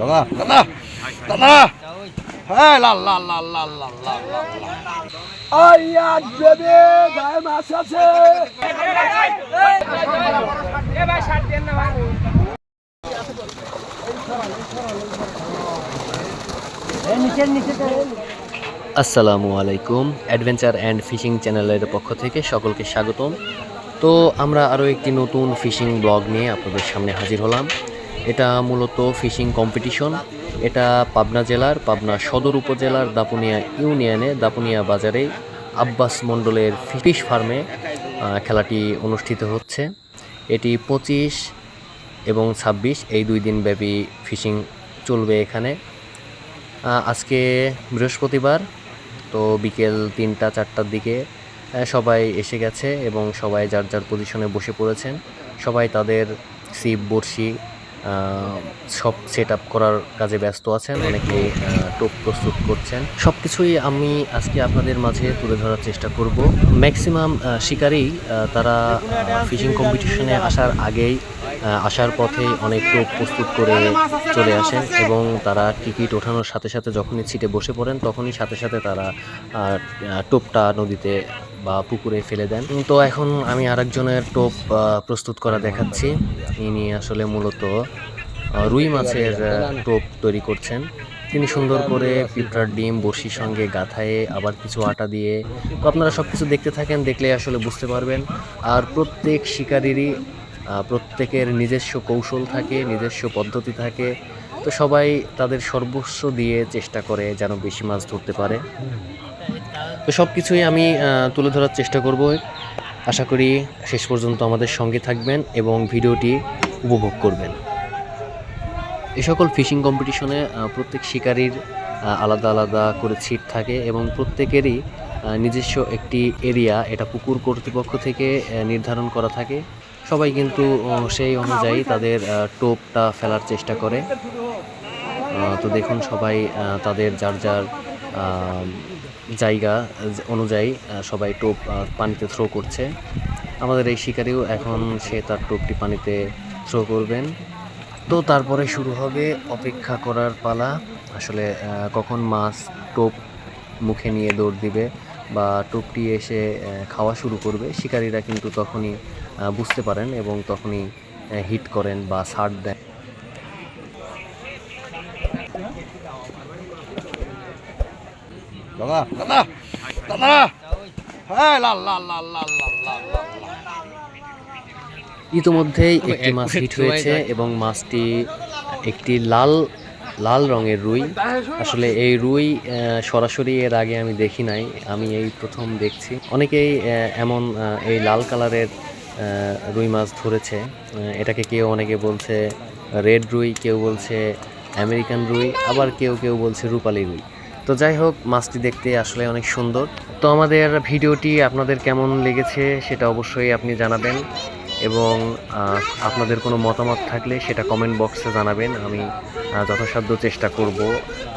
দাদা আসসালামু আলাইকুম অ্যাডভেঞ্চার অ্যান্ড ফিশিং চ্যানেলের পক্ষ থেকে সকলকে স্বাগতম। তো আমরা আরও একটি নতুন ফিশিং ব্লগ নিয়ে আপনাদের সামনে হাজির হলাম। এটা মূলত ফিশিং কম্পিটিশন। এটা পাবনা জেলার, পাবনা সদর উপজেলার, দাপুনিয়া ইউনিয়নে, দাপুনিয়া বাজারে আব্বাস মণ্ডলের ফিশ ফার্মে খেলাটি অনুষ্ঠিত হচ্ছে। এটি পঁচিশ এবং ছাব্বিশ, এই দুই দিন ব্যাপী ফিশিং চলবে এখানে। আজকে বৃহস্পতিবার, তো বিকেল তিনটা, চারটার দিকে সবাই এসে গেছে এবং সবাই যার যার পজিশনে বসে পড়েছেন। সবাই তাদের সিপ বড়শি সব সেট আপ করার কাজে ব্যস্ত আছেন, অনেকে টোপ প্রস্তুত করছেন। সব কিছুই আমি আজকে আপনাদের মাঝে তুলে ধরার চেষ্টা করব। ম্যাক্সিমাম শিকারেই তারা ফিশিং কম্পিটিশনে আসার আগেই আসার পথেই অনেক টোপ প্রস্তুত করে চলে আসেন এবং তারা টিকিট ওঠানোর সাথে সাথে যখনই ছিটে বসে পড়েন, তখনই সাথে সাথে তারা টোপটা নদীতে বা পুকুরে ফেলে দেন। তো এখন আমি আরেকজনের টোপ প্রস্তুত করা দেখাচ্ছি। ইনি আসলে মূলত রুই মাছের টোপ তৈরি করছেন। তিনি সুন্দর করে পিঁপড়ার ডিম, বড়শির সঙ্গে গাথায়ে আবার কিছু আটা দিয়ে, তো আপনারা সব কিছু দেখতে থাকেন, দেখলে আসলে বুঝতে পারবেন। আর প্রত্যেক শিকারিরই প্রত্যেকের নিজস্ব কৌশল থাকে, নিজস্ব পদ্ধতি থাকে। তো সবাই তাদের সর্বস্ব দিয়ে চেষ্টা করে যেন বেশি মাছ ধরতে পারে। তো সব কিছুই আমি তুলে ধরার চেষ্টা করব। আশা করি শেষ পর্যন্ত আমাদের সঙ্গে থাকবেন এবং ভিডিওটি উপভোগ করবেন। এই সকল ফিশিং কম্পিটিশনে প্রত্যেক শিকারীর আলাদা আলাদা করে ছিট থাকে এবং প্রত্যেকেরই নিজস্ব একটি এরিয়া, এটা পুকুর কর্তৃপক্ষ থেকে নির্ধারণ করা থাকে। সবাই কিন্তু সেই অনুযায়ী তাদের টোপটা ফেলার চেষ্টা করে। তো দেখুন সবাই তাদের যার যার জায়গা অনুযায়ী সবাই টোপ পানিতে থ্রো করছে। আমাদের এই শিকারিও এখন সে তার টোপটি পানিতে থ্রো করবেন। তো তারপরে শুরু হবে অপেক্ষা করার পালা। আসলে কখন মাছ টোপ মুখে নিয়ে দৌড় দিবে বা টোপটি এসে খাওয়া শুরু করবে, শিকারীরা কিন্তু তখনই বুঝতে পারেন এবং তখনই হিট করেন বা ছাড় দেন। দাদা দাদা দাদা। হ্যাঁ লাল লাল লাল লাল লাল লাল লাল ইতোমধ্যেই একটি মাছ হিট হয়েছে এবং মাছটি একটি লাল লাল রঙের রুই। আসলে এই রুই সরাসরি এর আগে আমি দেখি নাই আমি এই প্রথম দেখছি। অনেকেই এমন এই লাল কালারের রুই মাছ ধরেছে এটাকে কেউ অনেকে বলছে রেড রুই কেউ বলছে আমেরিকান রুই আবার কেউ কেউ বলছে রূপালি রুই তো যাই হোক মাছটি দেখতে আসলে অনেক সুন্দর তো আমাদের ভিডিওটি আপনাদের কেমন লেগেছে সেটা অবশ্যই আপনি জানাবেন এবং আপনাদের কোনো মতামত থাকলে সেটা কমেন্ট বক্সে জানাবেন আমি যথাসাধ্য চেষ্টা করব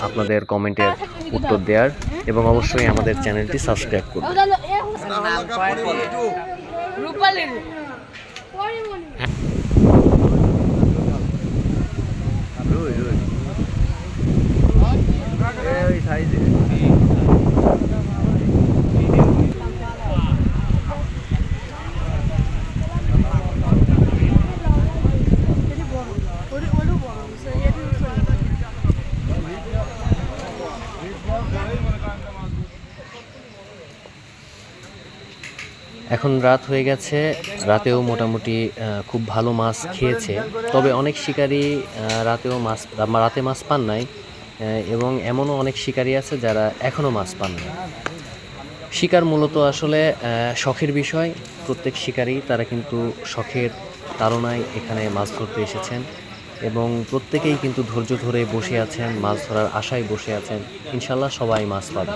আপনাদের কমেন্টের উত্তর দেওয়ার এবং অবশ্যই আমাদের চ্যানেলটি সাবস্ক্রাইব করবেন রূপালী ওই সাইজে। এখন রাত হয়ে গেছে, রাতেও মোটামুটি খুব ভালো মাছ খেয়েছে। তবে অনেক শিকারী রাতেও মাছ রাতে মাছ পান নাই এবং এমনও অনেক শিকারী আছে যারা এখনও মাছ পান নাই। শিকার মূলত আসলে শখের বিষয়। প্রত্যেক শিকারী তারা কিন্তু শখের তাড়নায় এখানে মাছ ধরতে এসেছেন এবং প্রত্যেকেই কিন্তু ধৈর্য ধরে বসে আছেন, মাছ ধরার আশায় বসে আছেন। ইনশাল্লাহ সবাই মাছ পাবে।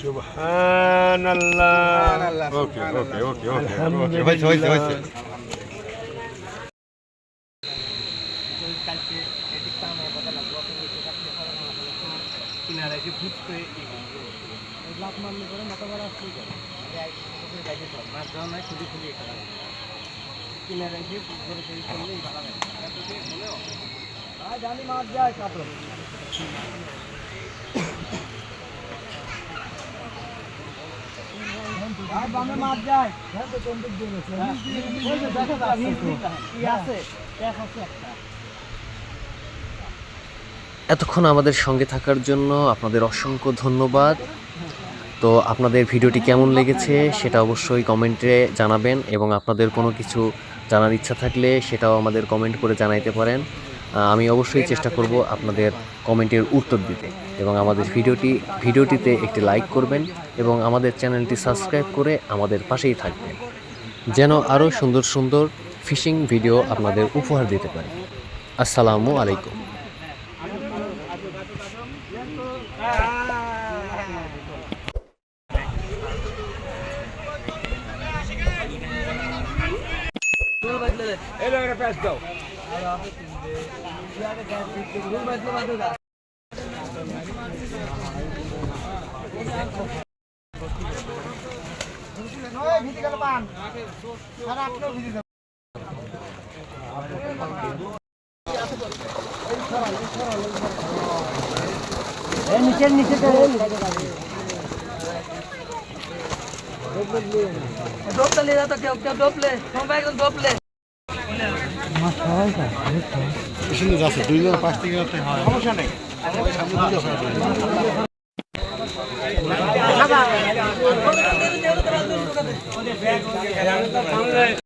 সুবহানাল্লাহ। ওকে ওকে ওকে ওকে হয়েছে হয়েছে হয়েছে। কিনারে এতক্ষণ আমাদের সঙ্গে থাকার জন্য আপনাদের অসংখ্য ধন্যবাদ। তো আপনাদের ভিডিওটি কেমন লেগেছে সেটা অবশ্যই কমেন্টে জানাবেন এবং আপনাদের কোনো কিছু জানার ইচ্ছা থাকলে সেটাও আমাদের কমেন্ট করে জানাইতে পারেন। আমি অবশ্যই চেষ্টা করব আপনাদের কমেন্টের উত্তর দিতে এবং আমাদের ভিডিওটি, ভিডিওটিতে একটি লাইক করবেন এবং আমাদের চ্যানেলটি সাবস্ক্রাইব করে আমাদের পাশেই থাকবেন। যেন আরও সুন্দর সুন্দর ফিশিং ভিডিও আপনাদের উপহার দিতে পারি। আসসালামু আলাইকুম। এলো একটা প্যাচ দাও ডোপলে যাতো কেউ কেউ ডোপলে সবাই একদম ডোপলে সুন্দর যাচ্ছে দুইজন পাঁচ থেকে সমস্যা নেই।